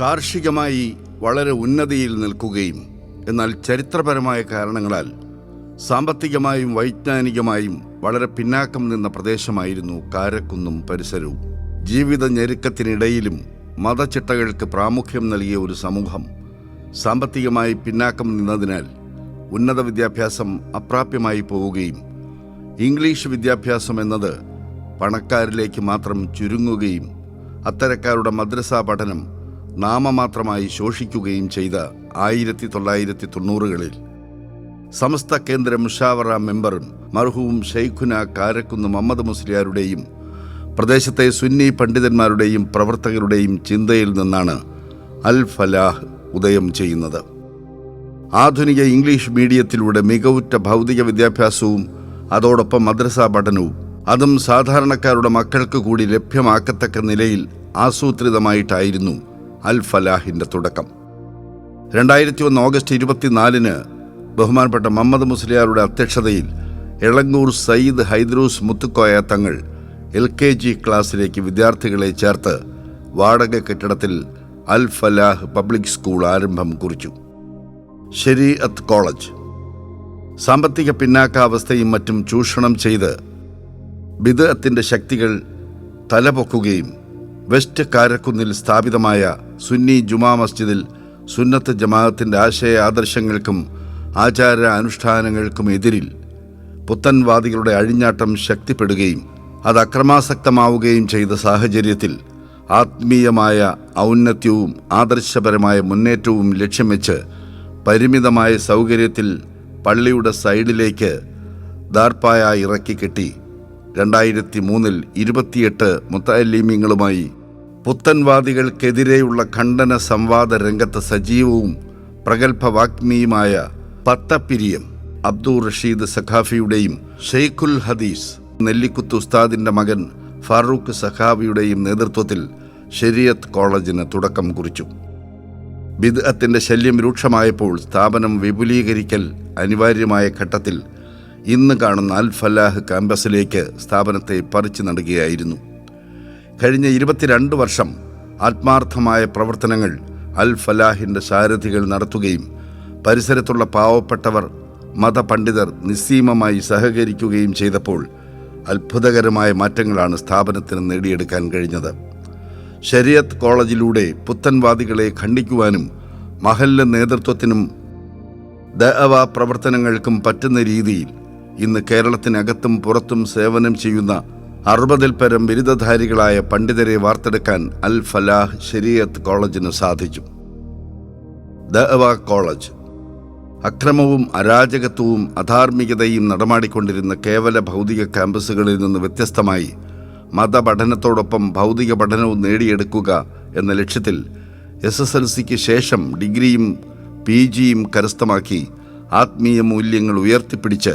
കാർഷികമായി വളരെ ഉന്നതിയിൽ നിൽക്കുകയും എന്നാൽ ചരിത്രപരമായ കാരണങ്ങളാൽ സാമ്പത്തികമായും വൈജ്ഞാനികമായും വളരെ പിന്നാക്കം നിന്ന പ്രദേശമായിരുന്നു കാരക്കുന്നും പരിസരവും. ജീവിത ഞെരുക്കത്തിനിടയിലും മതചിട്ടകൾക്ക് പ്രാമുഖ്യം നൽകിയ ഒരു സമൂഹം സാമ്പത്തികമായി പിന്നാക്കം നിന്നതിനാൽ ഉന്നത വിദ്യാഭ്യാസം അപ്രാപ്യമായി പോവുകയും ഇംഗ്ലീഷ് വിദ്യാഭ്യാസം എന്നത് പണക്കാരിലേക്ക് മാത്രം ചുരുങ്ങുകയും അത്തരക്കാരുടെ മദ്രസാ പഠനം നാമമാത്രമായി ശോഷിക്കുകയും ചെയ്ത ആയിരത്തി തൊള്ളായിരത്തി തൊണ്ണൂറുകളിൽ സമസ്ത കേന്ദ്ര മുഷാവറ മെമ്പറും മർഹൂം ഷെയ്ഖുന കാരക്കുന്ന് മുഹമ്മദ് മുസ്ലിയാരുടെയും പ്രദേശത്തെ സുന്നി പണ്ഡിതന്മാരുടെയും പ്രവർത്തകരുടെയും ചിന്തയിൽ നിന്നാണ് അൽ ഫലാഹ് ഉദയം ചെയ്യുന്നത്. ആധുനിക ഇംഗ്ലീഷ് മീഡിയത്തിലൂടെ മികവുറ്റ ഭൗതിക വിദ്യാഭ്യാസവും അതോടൊപ്പം മദ്രസ പഠനവും അതും സാധാരണക്കാരുടെ മക്കൾക്ക് കൂടി ലഭ്യമാക്കത്തക്ക നിലയിൽ ആസൂത്രിതമായിട്ടായിരുന്നു അൽ ഫലാഹിന്റെ തുടക്കം. രണ്ടായിരത്തി ഒന്ന് ഓഗസ്റ്റ് ഇരുപത്തിനാലിന് ബഹുമാനപ്പെട്ട മുഹമ്മദ് മുസ്ലിയാരുടെ അധ്യക്ഷതയിൽ എളങ്ങൂർ Sayyid Hydrose Muthukoya Thangal L K G ക്ലാസ്സിലേക്ക് വിദ്യാർത്ഥികളെ ചേർത്ത് വാടക കെട്ടിടത്തിൽ അൽ ഫലാഹ് പബ്ലിക് സ്കൂൾ ആരംഭം കുറിച്ചു. ശരീഅത്ത് കോളേജ്. സാമ്പത്തിക പിന്നാക്കാവസ്ഥയും മറ്റും ചൂഷണം ചെയ്ത് ബിദഅത്തിന്റെ ശക്തികൾ തലപൊക്കുകയും വെസ്റ്റ് കാരക്കുന്നിൽ സ്ഥാപിതമായ സുന്നി ജുമാ മസ്ജിദിൽ സുന്നത്ത് ജമാഅത്തിന്റെ ആശയ ആദർശങ്ങൾക്കും ആചാര അനുഷ്ഠാനങ്ങൾക്കും എതിരിൽ പുത്തൻവാദികളുടെ അഴിഞ്ഞാട്ടം ശക്തിപ്പെടുകയും അത് അക്രമാസക്തമാവുകയും ചെയ്ത സാഹചര്യത്തിൽ ആത്മീയമായ ഔന്നത്യവും ആദർശപരമായ മുന്നേറ്റവും ലക്ഷ്യം വെച്ച് പരിമിതമായ സൗകര്യത്തിൽ പള്ളിയുടെ സൈഡിലേക്ക് ദാർപ്പായ ഇറക്കി കെട്ടി രണ്ടായിരത്തി മൂന്നിൽ ഇരുപത്തിയെട്ട് മുത്തല്ലീമ്യങ്ങളുമായി പുത്തൻവാദികൾക്കെതിരെയുള്ള ഖണ്ഡന സംവാദ രംഗത്ത് സജീവവും പ്രഗത്ഭ വാഗ്മിയുമായ പത്തപ്പിരിയം അബ്ദുൾ റഷീദ് സഖാഫിയുടെയും ഷെയ്ഖുൽ ഹദീസ് നെല്ലിക്കുത്ത് ഉസ്താദിന്റെ മകൻ ഫാറൂഖ് സഖാഫിയുടെയും നേതൃത്വത്തിൽ ഷെരിയത്ത് കോളേജിന് തുടക്കം കുറിച്ചു. ബിദ്അത്തിന്റെ ശല്യം രൂക്ഷമായപ്പോൾ സ്ഥാപനം വിപുലീകരിക്കൽ അനിവാര്യമായ ഘട്ടത്തിൽ ഇന്ന് കാണുന്ന അൽ ഫലാഹ് ക്യാമ്പസിലേക്ക് സ്ഥാപനത്തെ പറിച്ചു നടുകയായിരുന്നു. കഴിഞ്ഞ ഇരുപത്തിരണ്ട് വർഷം ആത്മാർത്ഥമായ പ്രവർത്തനങ്ങൾ അൽ ഫലാഹിന്റെ സാരഥികൾ നടത്തുകയും പരിസരത്തുള്ള പാവപ്പെട്ടവർ മതപണ്ഡിതർ നിസ്സീമമായി സഹകരിക്കുകയും ചെയ്തപ്പോൾ അത്ഭുതകരമായ മാറ്റങ്ങളാണ് സ്ഥാപനത്തിന് നേടിയെടുക്കാൻ കഴിഞ്ഞത്. ശരിയത്ത് കോളേജിലൂടെ പുത്തൻവാദികളെ ഖണ്ഡിക്കുവാനും മഹല്ല നേതൃത്വത്തിനും ദഅവ പ്രവർത്തനങ്ങൾക്കും പറ്റുന്ന രീതിയിൽ ഇന്ന് കേരളത്തിനകത്തും പുറത്തും സേവനം ചെയ്യുന്ന അറുപതിൽ പരം ബിരുദധാരികളായ പണ്ഡിതരെ വാർത്തെടുക്കാൻ അൽ ഫലാഹ് ശരീഅത്ത് കോളേജിന് സാധിച്ചു. ദഅവ കോളേജ്. അക്രമവും അരാജകത്വവും അധാർമികതയും നടമാടിക്കൊണ്ടിരുന്ന കേവല ഭൗതിക ക്യാമ്പസുകളിൽ നിന്ന് വ്യത്യസ്തമായി മതപഠനത്തോടൊപ്പം ഭൗതിക പഠനവും നേടിയെടുക്കുക എന്ന ലക്ഷ്യത്തിൽ എസ് എസ് എൽ സിക്ക് ശേഷം ഡിഗ്രിയും പി ജിയും കരസ്ഥമാക്കി ആത്മീയ മൂല്യങ്ങൾ ഉയർത്തിപ്പിടിച്ച്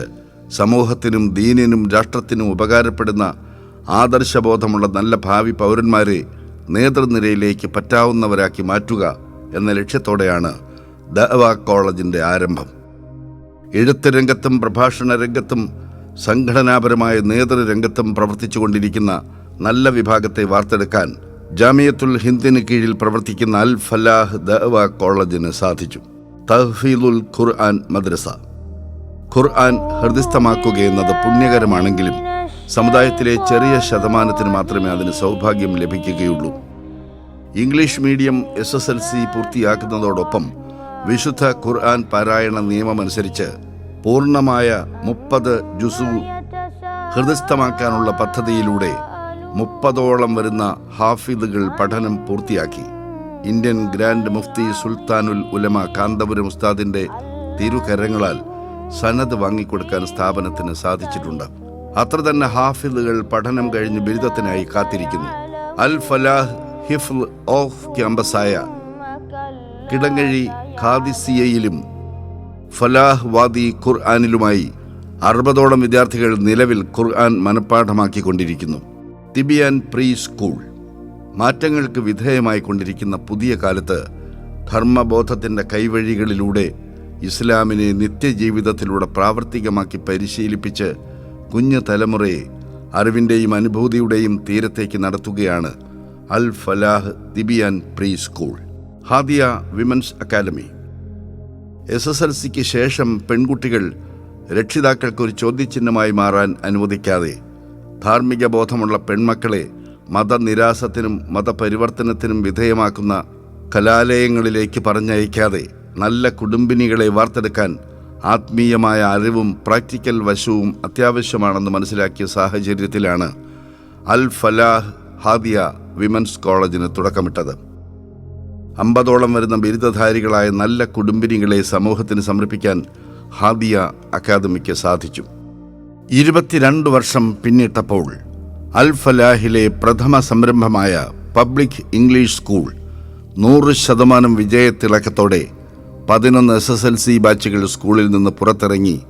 സമൂഹത്തിനും ദീനിനും രാഷ്ട്രത്തിനും ഉപകാരപ്പെടുന്ന ആദർശബോധമുള്ള നല്ല ഭാവി പൗരന്മാരെ നേതൃനിരയിലേക്ക് പറ്റാവുന്നവരാക്കി മാറ്റുക എന്ന ലക്ഷ്യത്തോടെയാണ് ദഅവ കോളേജിന്റെ ആരംഭം. എഴുത്ത് രംഗത്തും പ്രഭാഷണ രംഗത്തും സംഘടനാപരമായ നേതൃരംഗത്തും പ്രവർത്തിച്ചുകൊണ്ടിരിക്കുന്ന നല്ല വിഭാഗത്തെ വാർത്തെടുക്കാൻ ജാമിയത്തുൽ ഹിന്ദിന് കീഴിൽ പ്രവർത്തിക്കുന്ന അൽ ഫലാഹ് ദഅവ കോളേജിന് സാധിച്ചു. തഹ്ഫീലുൽ ഖുർആൻ മദ്രസ. ഖുർആൻ ഹൃദയസ്ഥമാക്കുകയെന്നത് പുണ്യകരമാണെങ്കിലും സമുദായത്തിലെ ചെറിയ ശതമാനത്തിന് മാത്രമേ അതിന് സൗഭാഗ്യം ലഭിക്കുകയുള്ളൂ. English medium S S L C പൂർത്തിയാക്കുന്നതോടൊപ്പം വിശുദ്ധ ഖുർആൻ പാരായണ നിയമമനുസരിച്ച് പൂർണമായ മുപ്പത് ജുസു ഹൃദയസ്ഥമാക്കാനുള്ള പദ്ധതിയിലൂടെ മുപ്പതോളം വരുന്ന ഹാഫിദുകൾ പഠനം പൂർത്തിയാക്കി. ഇന്ത്യൻ ഗ്രാൻഡ് മുഫ്തി സുൽത്താനുൽ ഉലമ കാന്തപുരം ഉസ്താദിന്റെ തിരുകരങ്ങളാൽ സനത് വാങ്ങിക്കൊടുക്കാൻ സ്ഥാപനത്തിന് സാധിച്ചിട്ടുണ്ട്. അത്ര തന്നെ ഹാഫിദുകൾ പഠനം കഴിഞ്ഞ് ബിരുദത്തിനായി കാത്തിരിക്കുന്നു. അൽ ഫലാഹ് ഹിഫ്ൽ ഓഫ് ക്യാമ്പസായ കിടങ്ങഴി ഖാദിസിയയിലും ഫലാഹ് വാദി ഖുർആാനിലുമായി അറുപതോളം വിദ്യാർത്ഥികൾ നിലവിൽ ഖുർആൻ മനഃപ്പാഠമാക്കിക്കൊണ്ടിരിക്കുന്നു. Tibyan pre school. മാറ്റങ്ങൾക്ക് വിധേയമായി കൊണ്ടിരിക്കുന്ന പുതിയ കാലത്ത് ധർമ്മബോധത്തിന്റെ കൈവഴികളിലൂടെ ഇസ്ലാമിനെ നിത്യജീവിതത്തിലൂടെ പ്രാവർത്തികമാക്കി പരിശീലിപ്പിച്ച് കുഞ്ഞു തലമുറയെ അറിവിന്റെയും അനുഭൂതിയുടെയും തീരത്തേക്ക് നടത്തുകയാണ് Al Falah ദിബിയാൻ pre school Hadiya women's academy. S S L സിക്ക് ശേഷം പെൺകുട്ടികൾ രക്ഷിതാക്കൾക്ക് ഒരു ചോദ്യചിഹ്നമായി മാറാൻ അനുവദിക്കാതെ ധാർമ്മിക ബോധമുള്ള പെൺമക്കളെ മതനിരാസത്തിനും മതപരിവർത്തനത്തിനും വിധേയമാക്കുന്ന കലാലയങ്ങളിലേക്ക് പറഞ്ഞയക്കാതെ നല്ല കുടുംബിനികളെ വാർത്തെടുക്കാൻ ആത്മീയമായ അറിവും പ്രാക്ടിക്കൽ വശവും അത്യാവശ്യമാണെന്ന് മനസ്സിലാക്കിയ സാഹചര്യത്തിലാണ് അൽ ഫലാഹ് ഹാദിയ വിമൻസ് കോളേജിന് തുടക്കമിട്ടത്. അമ്പതോളം വരുന്ന ബിരുദധാരികളായ നല്ല കുടുംബിനികളെ സമൂഹത്തിന് സമർപ്പിക്കാൻ ഹാദിയ അക്കാദമിക്ക് സാധിച്ചു. ഇരുപത്തിരണ്ട് വർഷം പിന്നിട്ടപ്പോൾ അൽ ഫലാഹിലെ പ്രഥമ സംരംഭമായ പബ്ലിക് ഇംഗ്ലീഷ് സ്കൂൾ നൂറ് ശതമാനം വിജയത്തിളക്കത്തോടെ പതിനൊന്ന് എസ് എസ് എൽ സി ബാച്ചുകൾ സ്കൂളിൽ നിന്ന് പുറത്തിറങ്ങി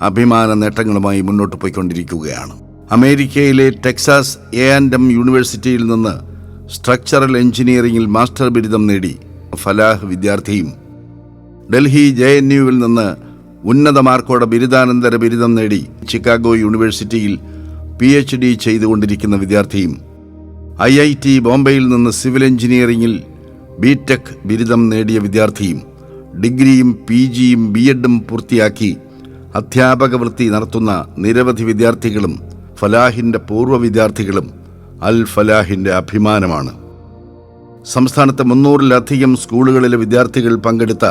അഭിമാന നേട്ടങ്ങളുമായി മുന്നോട്ട് പോയിക്കൊണ്ടിരിക്കുകയാണ്. അമേരിക്കയിലെ ടെക്സാസ് എ ആൻഡ് എം യൂണിവേഴ്സിറ്റിയിൽ നിന്ന് സ്ട്രക്ചറൽ എഞ്ചിനീയറിംഗിൽ മാസ്റ്റർ ബിരുദം നേടി ഫലാഹ് വിദ്യാർത്ഥിയും. ഡൽഹി ജെ എൻ യുവിൽ നിന്ന് ഉന്നത മാർക്കോടെ ബിരുദാനന്തര ബിരുദം നേടി ചിക്കാഗോ യൂണിവേഴ്സിറ്റിയിൽ പി എച്ച് ഡി ചെയ്തുകൊണ്ടിരിക്കുന്ന വിദ്യാർത്ഥിയും. ഐ ഐ ടി ബോംബെയിൽ നിന്ന് സിവിൽ എഞ്ചിനീയറിംഗിൽ ബി ടെക് ബിരുദം നേടിയ വിദ്യാർത്ഥിയും. ഡിഗ്രിയും പി ജിയും ബി എഡും പൂർത്തിയാക്കി അധ്യാപക വൃത്തി നടത്തുന്ന നിരവധി വിദ്യാർത്ഥികളും ഫലാഹിന്റെ പൂർവ വിദ്യാർത്ഥികളും അൽ ഫലാഹിന്റെ അഭിമാനമാണ്. സംസ്ഥാനത്തെ മുന്നൂറിലധികം സ്കൂളുകളിലെ വിദ്യാർത്ഥികൾ പങ്കെടുത്ത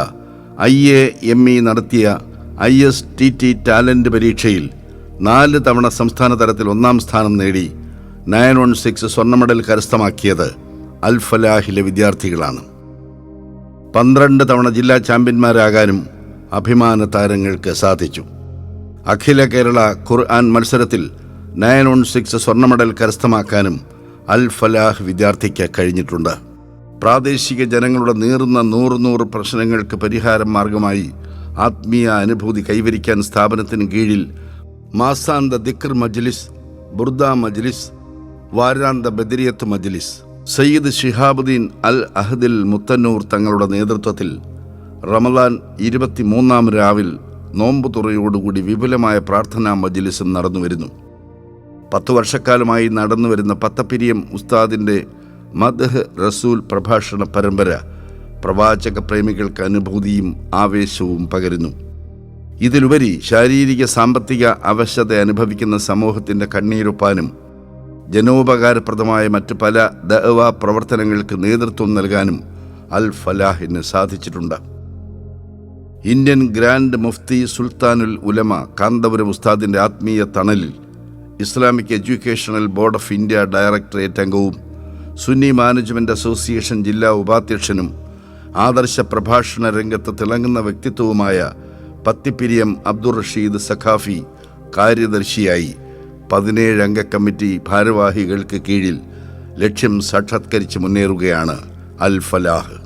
ഐ എ എം ഇ നടത്തിയ I S T T talent പരീക്ഷയിൽ നാല് തവണ സംസ്ഥാന തലത്തിൽ ഒന്നാം സ്ഥാനം നേടി നയൻ വൺ സിക്സ് സ്വർണ മെഡൽ കരസ്ഥമാക്കിയത് അൽ ഫലാഹിലെ വിദ്യാർത്ഥികളാണ്. പന്ത്രണ്ട് തവണ ജില്ലാ ചാമ്പ്യന്മാരാകാനും അഭിമാന താരങ്ങൾക്ക് സാധിച്ചു. അഖില കേരള ഖുർആൻ മത്സരത്തിൽ നയൻ വൺ സിക്സ് സ്വർണ മെഡൽ കരസ്ഥമാക്കാനും അൽ ഫലാഹ് വിദ്യാർത്ഥിക്ക് കഴിഞ്ഞിട്ടുണ്ട്. പ്രാദേശിക ജനങ്ങളുടെ നീറുന്ന നൂറ് നൂറ് പ്രശ്നങ്ങൾക്ക് പരിഹാരം മാർഗമായി ആത്മീയ അനുഭൂതി കൈവരിക്കാൻ സ്ഥാപനത്തിന് കീഴിൽ മാസാന്ത ദിക്ർ മജ്ലിസ് ബുർദ മജ്ലിസ് വാരാന്ത ബദരിയത്ത് മജ്ലിസ്. സയ്യിദ് ഷിഹാബുദ്ദീൻ അൽ അഹദിൽ മുത്തന്നൂർ തങ്ങളുടെ നേതൃത്വത്തിൽ റമദാൻ ഇരുപത്തിമൂന്നാം രാവിൽ നോമ്പ് തുറയോടുകൂടി വിപുലമായ പ്രാർത്ഥനാ മജ്ലിസും നടന്നുവരുന്നു. പത്തു വർഷക്കാലമായി നടന്നുവരുന്ന പത്തപ്പിരിയം ഉസ്താദിന്റെ മദ്ഹ് റസൂൽ പ്രഭാഷണ പരമ്പര പ്രവാചക പ്രേമികൾക്ക് അനുഭൂതിയും ആവേശവും പകരുന്നു. ഇതിലുപരി ശാരീരിക സാമ്പത്തിക അവശത അനുഭവിക്കുന്ന സമൂഹത്തിന്റെ കണ്ണീരൊപ്പാനും ജനോപകാരപ്രദമായ മറ്റ് പല ദഅവ പ്രവർത്തനങ്ങൾക്ക് നേതൃത്വം നൽകാനും അൽ ഫലാഹിന് സാധിച്ചിട്ടുണ്ട്. ഇന്ത്യൻ ഗ്രാൻഡ് മുഫ്തി സുൽത്താനുൽ ഉലമ കാന്തപുരം ഉസ്താദിന്റെ ആത്മീയ തണലിൽ Islamic educational board of India directorate അംഗവും സുന്നി മാനേജ്മെന്റ് അസോസിയേഷൻ ജില്ലാ ഉപാധ്യക്ഷനും ആദർശ പ്രഭാഷണ രംഗത്ത് തിളങ്ങുന്ന വ്യക്തിത്വവുമായ പത്തിപ്പിരിയം അബ്ദുൾ റഷീദ് സഖാഫി കാര്യദർശിയായി. പതിനേഴ് അംഗ കമ്മിറ്റി ഭാരവാഹികൾക്ക് കീഴിൽ ലക്ഷ്യം സാക്ഷാത്കരിച്ച് മുന്നേറുകയാണ് അൽ ഫലാഹ്.